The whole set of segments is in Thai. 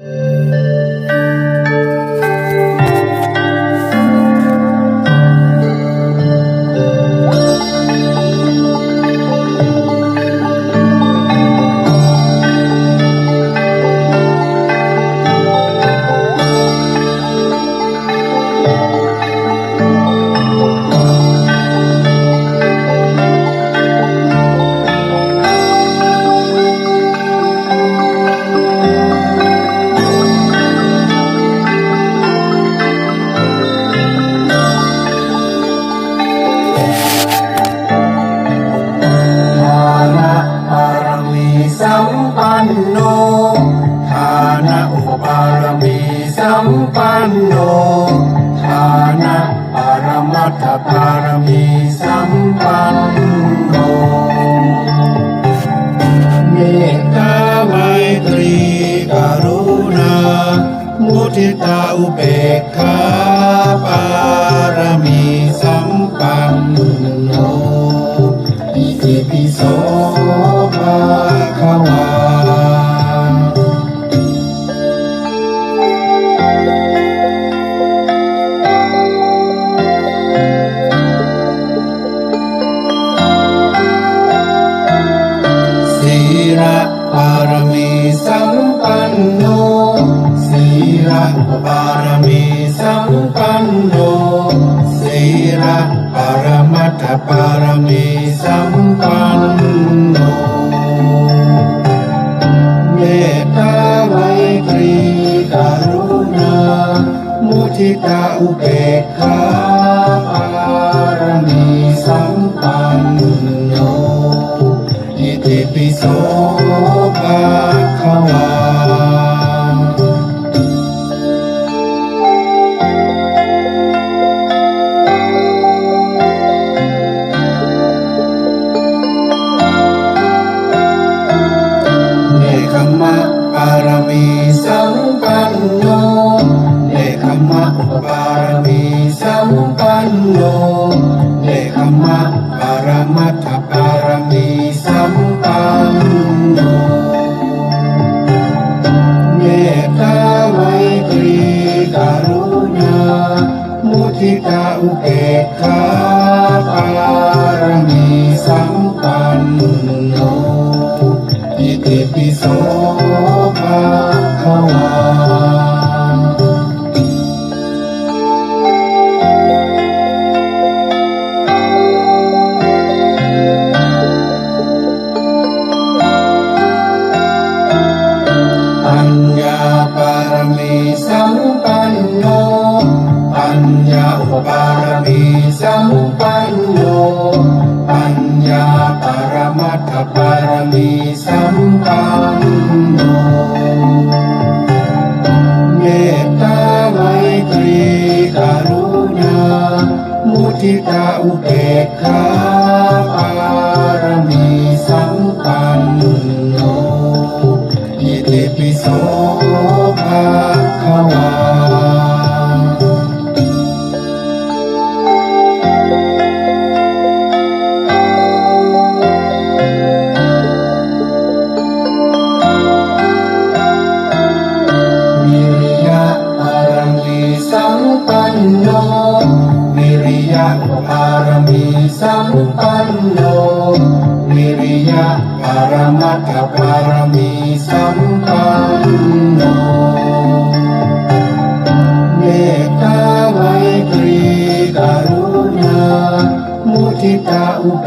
Música รมัตถปารมีสัมปันโนเมตตาไมตรีกรุณา มุทิตาอุเบกขาปารมีสัมปันโนอิติปิโสภะคะวา ปารมีสัมปันโนเมตตาไมตรีกรุณา มุทิตาอุเบกขาปารมีสัมปันโนอิติปิโสภะ ติปิโส ทิตาอุเบกขาปารมีสัมปันโนอิติปิโสภะคะวาสัมปันโน ปันโนวิริยะปรมัตถปารมีสัมปันโนเมตตาไมตรีกรุณามุทิตาอุเบ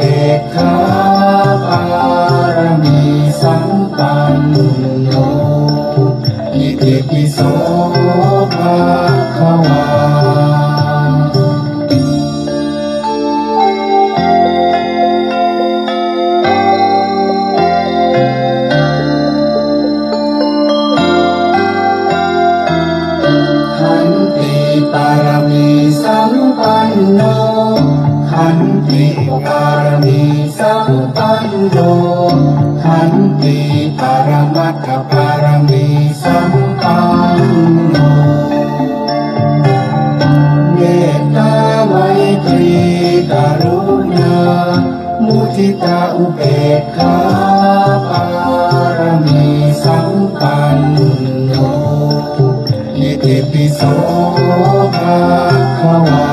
ติปารมีสัมปันโนขันติปารมัตถปารมีสัมปันโนเมตตาไมตรีกรุณา มุทิตาอุเบกขาปารมีสัมปันโนยิติปิโสภะคะวา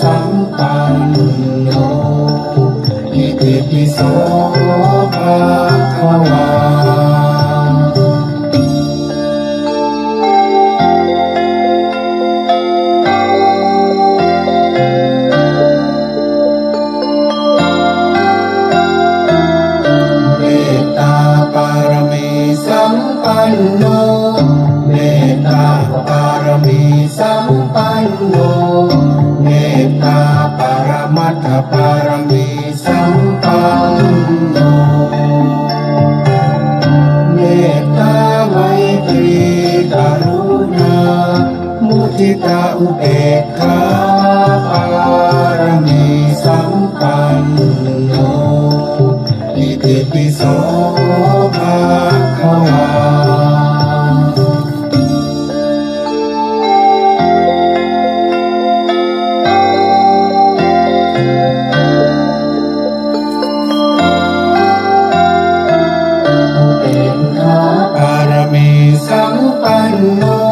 สัมปันโนอิติปิโส จิตาอุเบกขาปารมีสัมปันโนอิติปิโสภาควาสัมปันโน